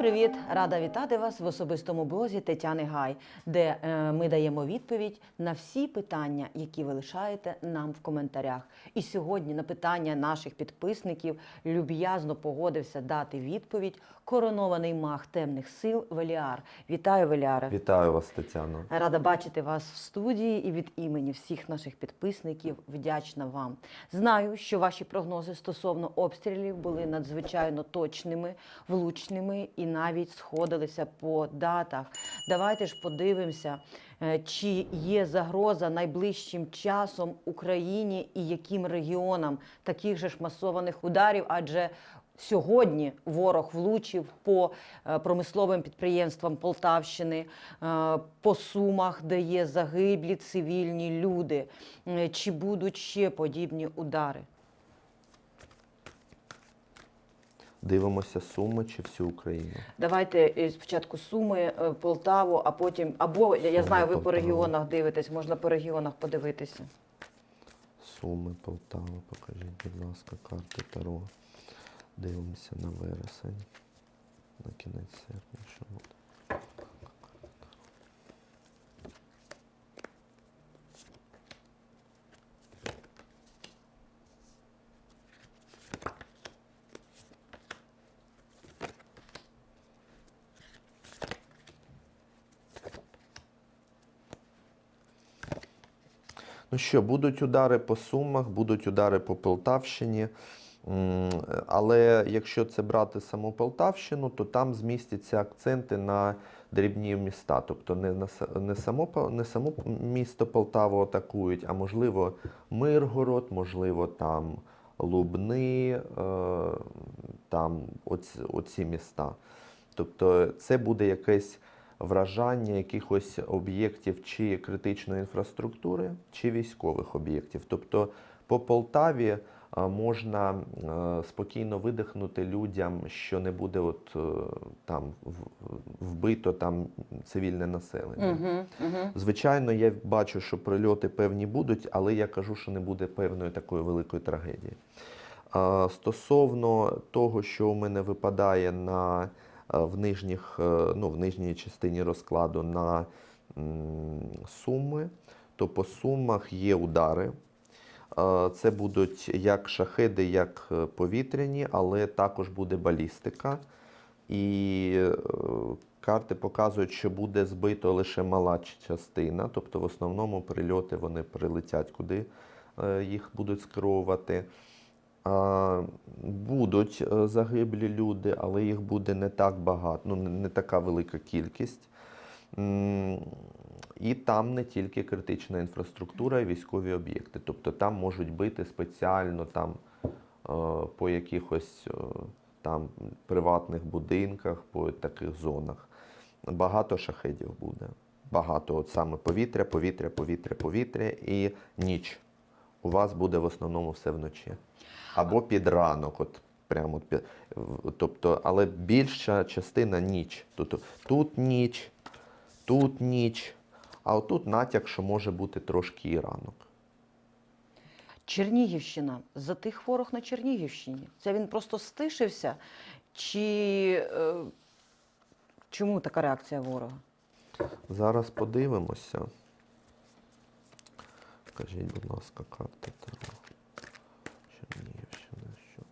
привіт! Рада вітати вас в особистому блозі Тетяни Гай, де е, ми даємо відповідь на всі питання, які ви лишаєте нам в коментарях. І сьогодні на питання наших підписників люб'язно погодився дати відповідь коронований маг темних сил Веліар. Вітаю, Веліаре! Вітаю вас, Тетяно. Рада бачити вас в студії і від імені всіх наших підписників вдячна вам. Знаю, що ваші прогнози стосовно обстрілів були надзвичайно точними, влучними і навіть сходилися по датах. Давайте ж подивимося, е, чи є загроза найближчим часом Україні і яким регіонам таких же ж масованих ударів, адже Сьогодні ворог влучив по е, промисловим підприємствам Полтавщини, е, по сумах, де є загиблі цивільні люди. Чи будуть ще подібні удари? Дивимося Суми чи всю Україну. Давайте е, спочатку Суми, е, Полтаву, а потім або я знаю, ви по регіонах дивитесь, можна по регіонах подивитися. Суми, Полтава, покажіть, будь ласка, карти Таро. Дивимося на вересень. На кінець серпня, що буде. Ну що, будуть удари по Сумах, будуть удари по Полтавщині. Але якщо це брати саму Полтавщину, то там змістяться акценти на дрібні міста. Тобто не, на, не, само, не само місто Полтаву атакують, а можливо Миргород, можливо, там Лубни, е, там оці, оці міста. Тобто це буде якесь вражання якихось об'єктів чи критичної інфраструктури, чи військових об'єктів. Тобто по Полтаві можна е, спокійно видихнути людям, що не буде от, е, там вбито там цивільне населення. Угу, угу. Звичайно, я бачу, що прильоти певні будуть, але я кажу, що не буде певної такої великої трагедії. Стосовно того, що у мене випадає на, е, в, нижніх, е, ну, в нижній частині розкладу на суми, то по сумах є удари. Е, Це будуть як шахеди, як е, повітряні, але також буде балістика. І е, карти показують, що буде збито лише мала частина, тобто в основному прильоти вони прилетять, куди е, їх будуть скеровувати. Будуть е, загиблі люди, але їх буде не так багато, ну не не така велика кількість. І там не тільки критична інфраструктура і військові об'єкти. Тобто там можуть бити спеціально там е, по якихось е, там приватних будинках, по таких зонах. Багато шахедів буде. Багато, от саме повітря, повітря, повітря, повітря і ніч. У вас буде в основному все вночі. Або під ранок, от прямо під, тобто, але більша частина ніч. Тобто тут ніч, тут ніч, а отут натяк, що може бути трошки і ранок. Чернігівщина. Затих ворог на Чернігівщині. Це він просто стишився? Чи е, чому така реакція ворога? Зараз подивимося. Скажіть, будь ласка, карти Таро. Чернігівщина, що?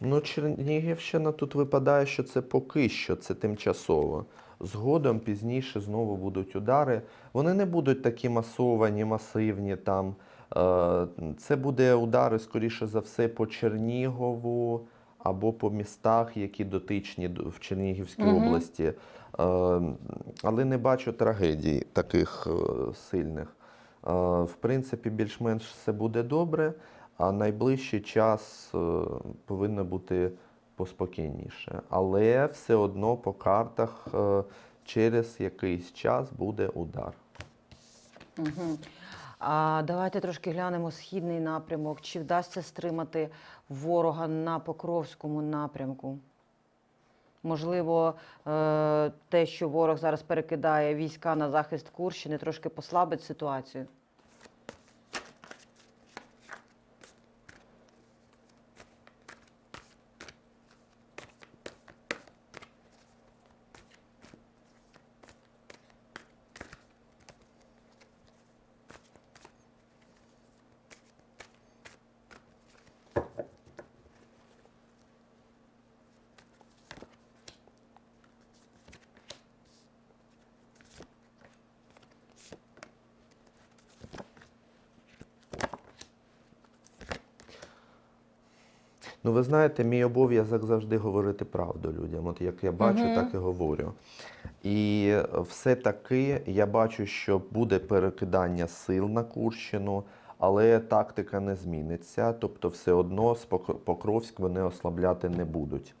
Ну, Чернігівщина тут випадає, що це поки що, це тимчасово. Згодом пізніше знову будуть удари. Вони не будуть такі масовані, масивні там. Е, Це буде удари, скоріше за все, по Чернігову або по містах, які дотичні в Чернігівській Мгм. області. Е, Але не бачу трагедій таких е, сильних. В принципі, більш-менш все буде добре, а найближчий час е, повинно бути поспокійніше. Але все одно по картах е, через якийсь час буде удар. Угу. А давайте трошки глянемо східний напрямок. Чи вдасться стримати ворога на Покровському напрямку? Можливо, е, те, що ворог зараз перекидає війська на захист Курщини, трошки послабить ситуацію. Ну, ви знаєте, мій обов'язок завжди говорити правду людям. От як я бачу, Мгм. так і говорю. І все-таки я бачу, що буде перекидання сил на Курщину, але тактика не зміниться. Тобто, все одно Покровськ вони ослабляти не будуть.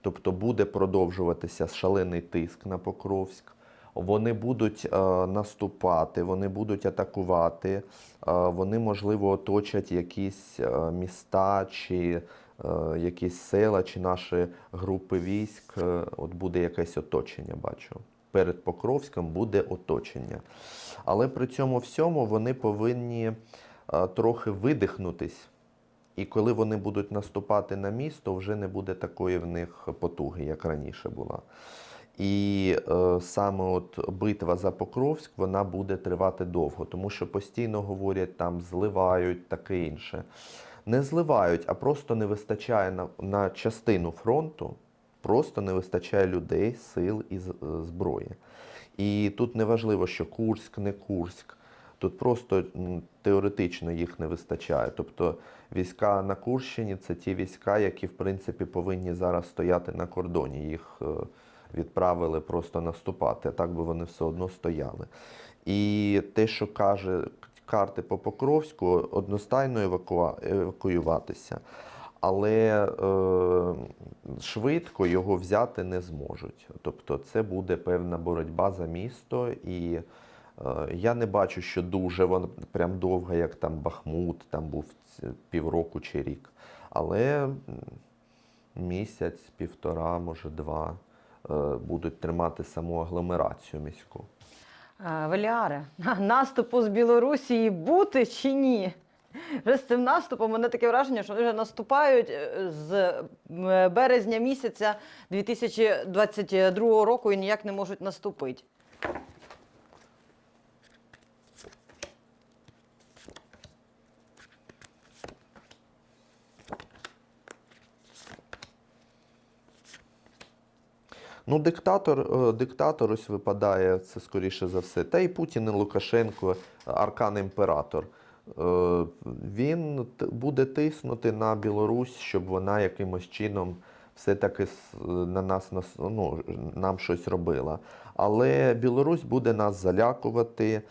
Тобто буде продовжуватися шалений тиск на Покровськ. Вони будуть е, наступати, вони будуть атакувати, е, вони, можливо, оточать якісь е, міста чи якісь села, чи наші групи військ. Е, От буде якесь оточення, бачу. Перед Покровськом буде оточення. Але при цьому всьому вони повинні е, трохи видихнутись. І коли вони будуть наступати на місто, вже не буде такої в них потуги, як раніше була. І е, саме от битва за Покровськ вона буде тривати довго, тому що постійно говорять, там зливають таке інше. Не зливають, а просто не вистачає на, на частину фронту, просто не вистачає людей, сил і е, зброї. І тут не важливо, що Курськ, не Курськ. Тут просто теоретично їх не вистачає. Тобто війська на Курщині це ті війська, які в принципі повинні зараз стояти на кордоні. Їх е, відправили просто наступати, а так би вони все одно стояли. І те, що каже карти по Покровську, одностайно евакуюватися, але е, швидко його взяти не зможуть. Тобто це буде певна боротьба за місто, і е, я не бачу, що дуже вона прям довга, як там Бахмут, там був півроку чи рік. Але місяць, півтора, може два е, будуть тримати саму агломерацію міську. Веліаре, наступу з Білорусі бути чи ні? Вже з цим наступом мене таке враження, що вони вже наступають е, з березня місяця 2022 року і ніяк не можуть наступити. Ну, диктатор, е, диктатор ось випадає, це скоріше за все. Та і Путін, і Лукашенко, аркан імператор. Е, Він буде тиснути на Білорусь, щоб вона якимось чином все-таки на нас нас- ну, нам щось робила. Але Білорусь буде нас залякувати,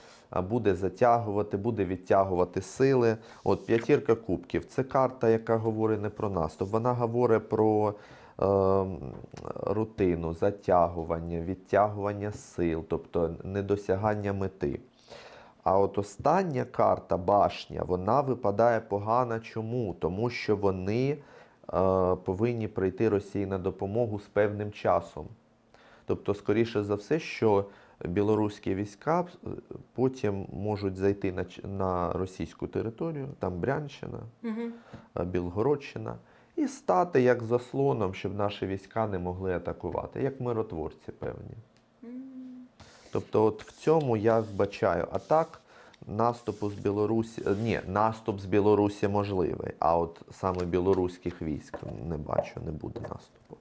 буде затягувати, буде відтягувати сили. От п'ятірка кубків це карта, яка говорить не про наступ. Вона говорить про е, рутину, затягування, відтягування сил, тобто недосягання мети. А от остання карта башня, вона випадає погана. Чому? Тому що вони е, повинні прийти Росії на допомогу з певним часом. Тобто, скоріше за все, що білоруські війська е, потім можуть зайти на, на російську територію, там Брянщина, е, Білгородщина, і стати як заслоном, щоб наші війська не могли атакувати, як миротворці певні. Тобто, от в цьому я вбачаю. А так, наступу з Білорусі, е, ні, наступ з Білорусі можливий, а от саме білоруських військ не бачу, не буде наступу.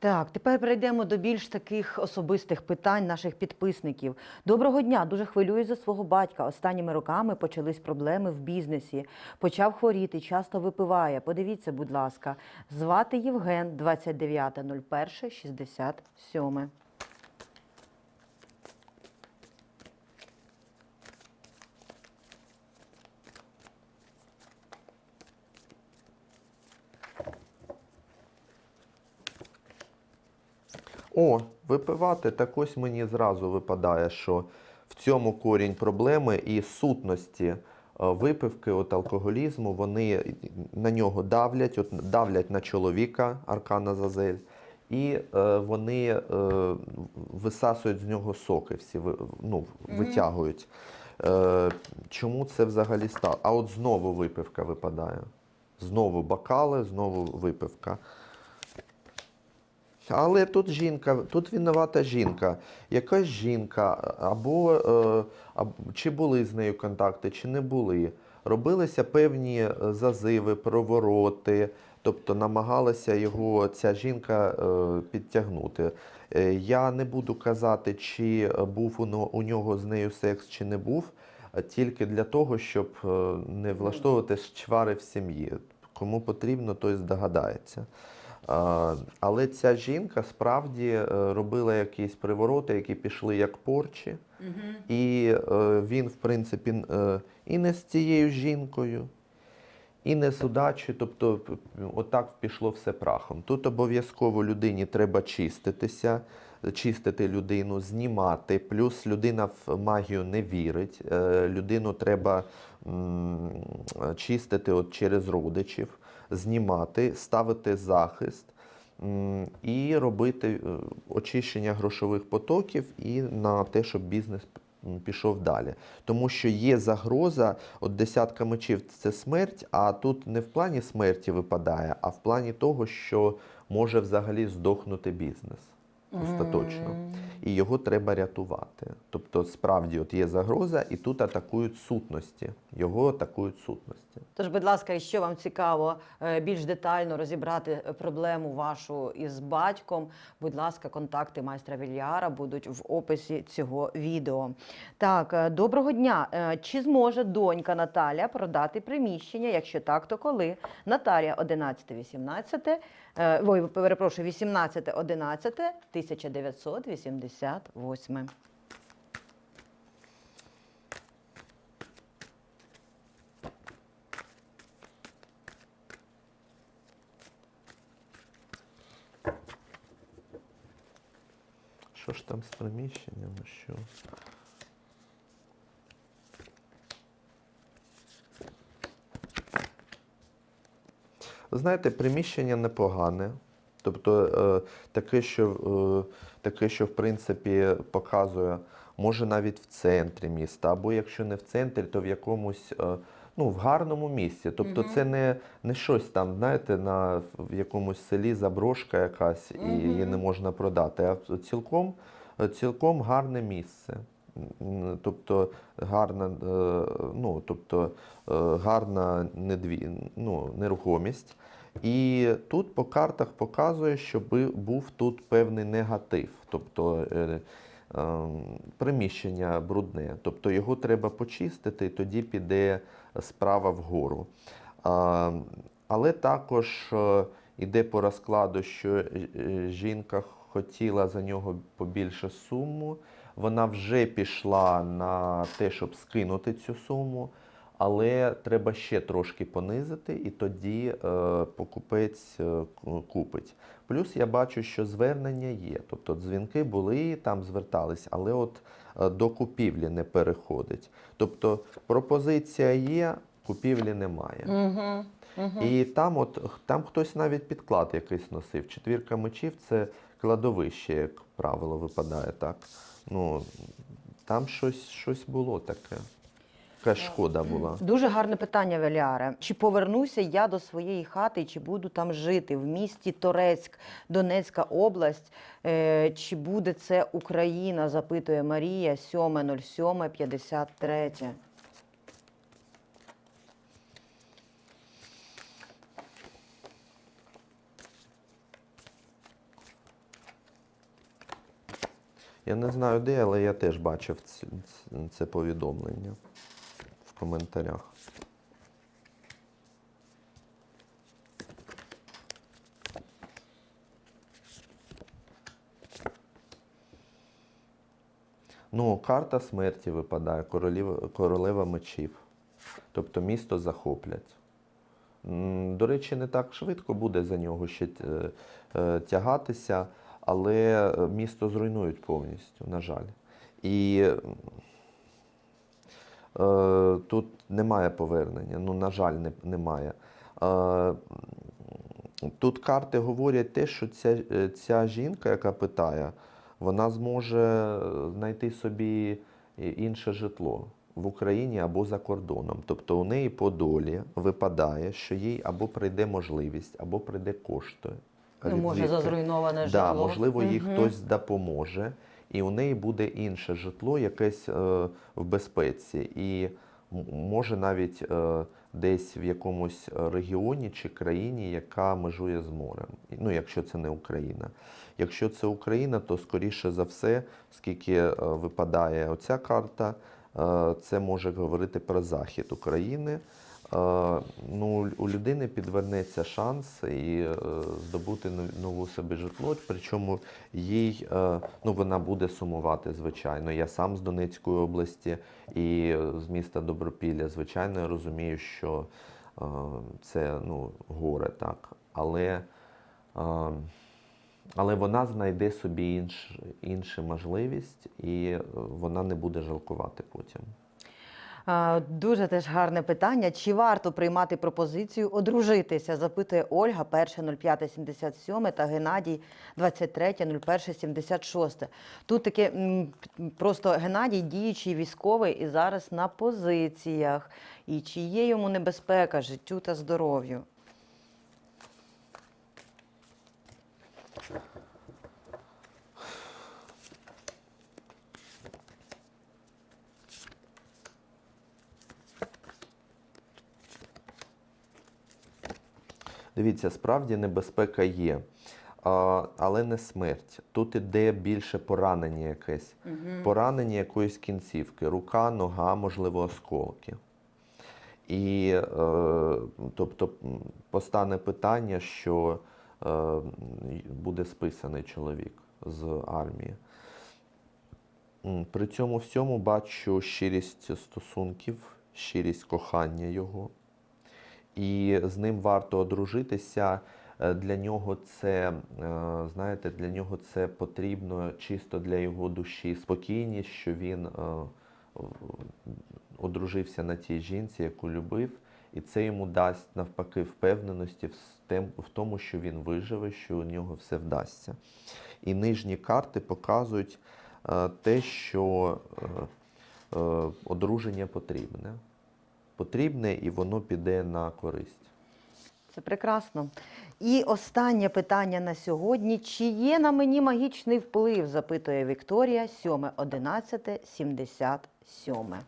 Так, тепер перейдемо до більш таких особистих питань наших підписників. Доброго дня, дуже хвилююсь за свого батька. Останніми роками почались проблеми в бізнесі. Почав хворіти, часто випиває. Подивіться, будь ласка, звати Євген 29.01.67. О, випивати, так ось мені зразу випадає, що в цьому корінь проблеми і сутності е, випивки, от алкоголізму, вони на нього давлять, от давлять на чоловіка, аркана Зазель, і е, вони е, висасують з нього соки, всі ну, витягують. Е, чому це взагалі стало? А от знову випивка випадає. Знову бокали, знову випивка. Але тут жінка, тут винувата жінка. Якась жінка, або, е, чи були з нею контакти, чи не були. Робилися певні е, зазиви, провороти, тобто намагалася його ця жінка е, підтягнути. Я не буду казати, чи був у, нього з нею секс, чи не був, тільки для того, щоб не влаштовувати чвари в сім'ї. Кому потрібно, той здогадається. Але ця жінка справді е, робила якісь привороти, які пішли як порчі. І е, він, в принципі, е, і не з цією жінкою, і не з удачею. Тобто, отак пішло все прахом. Тут обов'язково людині треба чиститися, чистити людину, знімати. Плюс людина в магію не вірить. Людину треба чистити от через родичів, знімати, ставити захист. І робити е, очищення грошових потоків і на те, щоб бізнес пішов далі. Тому що є загроза, от десятка мечів це смерть, а тут не в плані смерті випадає, а в плані того, що може взагалі здохнути бізнес остаточно. І його треба рятувати. Тобто, справді, от є загроза, і тут атакують сутності. Його атакують сутності. Тож, будь ласка, якщо вам цікаво е, більш детально розібрати е, проблему вашу із батьком, будь ласка, контакти майстра Вільяра будуть в описі цього відео. Так, е, доброго дня. Чи зможе донька Наталя продати приміщення? Якщо так, то коли? Наталія 11-18, е, ой, перепрошую, 18-11, 1988. Що ж там з приміщеннями? Що? Ви Знаєте, приміщення непогане. Тобто е, таке, що, е, таке, що в принципі показує, може навіть в центрі міста, або якщо не в центрі, то в якомусь е, ну, в гарному місці. Тобто це не, не щось там, знаєте, на в якомусь селі заброшка якась і її не можна продати, а цілком, цілком гарне місце. Тобто гарна, е, ну, тобто, е, гарна недві, ну, нерухомість. І тут по картах показує, що був тут певний негатив, тобто е, е, приміщення брудне. Тобто його треба почистити, і тоді піде справа вгору. Але також е, іде по розкладу, що жінка хотіла за нього побільше суму. Вона вже пішла на те, щоб скинути цю суму, але треба ще трошки понизити, і тоді е, покупець е, купить. Плюс я бачу, що звернення є. Тобто дзвінки були, там звертались, але от е, до купівлі не переходить. Тобто пропозиція є, купівлі немає. Угу. І там, от там хтось навіть підклад якийсь носив. Четвірка мечів це кладовище, як правило, випадає так. Ну там щось, щось було таке. Якась шкода була. Дуже гарне питання, Веляре. Чи повернуся я до своєї хати, чи буду там жити в місті Торецьк, Донецька область? Е, чи буде це Україна? запитує Марія 7.07.53. Я не знаю де, але я теж бачив це повідомлення в коментарях. Ну, карта смерті випадає, королева, королева мечів. Тобто місто захоплять. До речі, не так швидко буде за нього ще е, е, тягатися, але е, місто зруйнують повністю, на жаль. І е, тут немає повернення. Ну, на жаль, не, немає. Е, тут карти говорять те, що ця, е, ця жінка, яка питає, вона зможе е, знайти собі інше житло в Україні або за кордоном. Тобто у неї по долі випадає, що їй або прийде можливість, або прийде кошти. Ну, може, за зруйноване Да, можливо, їй Мгм. хтось допоможе, і у неї буде інше житло, якесь е, в безпеці, і може навіть е, десь в якомусь регіоні чи країні, яка межує з морем. Ну, якщо це не Україна. Якщо це Україна, то скоріше за все, скільки е, випадає оця карта, е, це може говорити про захід України. Е, Ну, у людини підвернеться шанс і е, здобути нову собі житло. Причому їй е, ну, вона буде сумувати, звичайно. Я сам з Донецької області і з міста Добропілля. Звичайно, я розумію, що це ну, горе, так. Але, але вона знайде собі інш, іншу можливість, і вона не буде жалкувати потім. Дуже теж гарне питання. Чи варто приймати пропозицію одружитися? Запитує Ольга, 1.05.77 та Геннадій 23.01.76. Тут таке просто Геннадій діючий військовий і зараз на позиціях. І чи є йому небезпека життю та здоров'ю? Дивіться, справді небезпека є, але не смерть. Тут іде більше поранення якесь, поранення якоїсь кінцівки, рука, нога, можливо, осколки. І е, тобто постане питання, що е, буде списаний чоловік з армії. При цьому всьому бачу щирість стосунків, щирість кохання його і з ним варто одружитися. Е, Для нього це, е, знаєте, для нього це потрібно чисто для його душі спокійність, що він е, одружився на тій жінці, яку любив, і це йому дасть навпаки впевненості в тому, що він виживе, що у нього все вдасться. І нижні карти показують те, що одруження потрібне потрібне і воно піде на користь. Це прекрасно. І останнє питання на сьогодні. Чи є на мені магічний вплив? запитує Вікторія 7.11.77.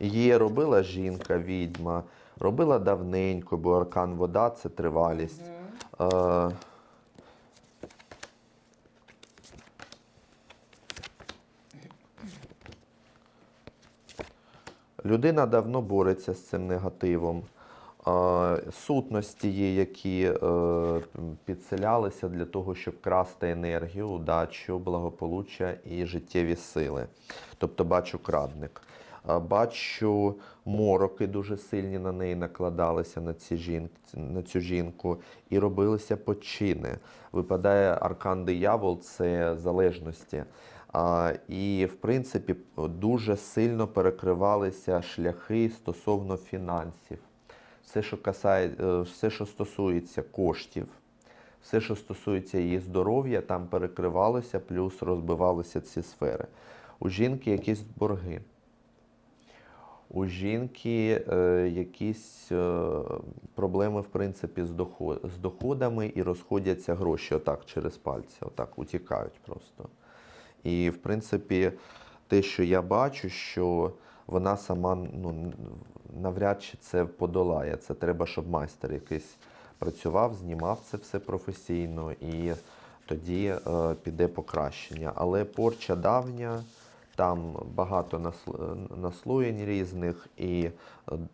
Її робила жінка, відьма, робила давненько, бо аркан вода це тривалість. Е, Людина давно бореться з цим негативом. Е, Сутності є, які е, підселялися для того, щоб красти енергію, удачу, благополуччя і життєві сили. Тобто бачу крадник. Бачу мороки дуже сильні на неї накладалися на, ці жін... на цю жінку і робилися почини. Випадає аркан диявол це залежності. А, і, в принципі, дуже сильно перекривалися шляхи стосовно фінансів. Все, що касає, е, все, що стосується коштів, все, що стосується її здоров'я, там перекривалося, плюс розбивалися ці сфери. У жінки якісь борги. У жінки е, якісь е, проблеми, в принципі, з, доход, з доходами і розходяться гроші отак через пальці, отак утікають просто. І, в принципі, те, що я бачу, що вона сама ну, навряд чи це подолає. Це треба, щоб майстер якийсь працював, знімав це все професійно, і тоді е, піде покращення. Але порча давня, там багато насл- наслоєнь різних і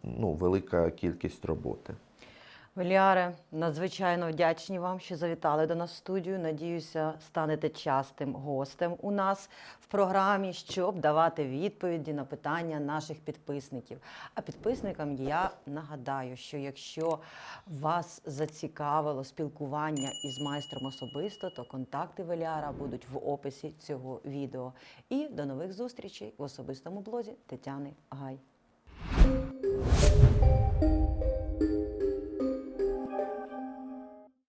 ну, велика кількість роботи. Веліаре, надзвичайно вдячні вам, що завітали до нас в студію. Надіюся, станете частим гостем у нас в програмі, щоб давати відповіді на питання наших підписників. А підписникам я нагадаю, що якщо вас зацікавило спілкування із майстром особисто, то контакти Веліара будуть в описі цього відео. І до нових зустрічей в особистому блозі Тетяни Гай.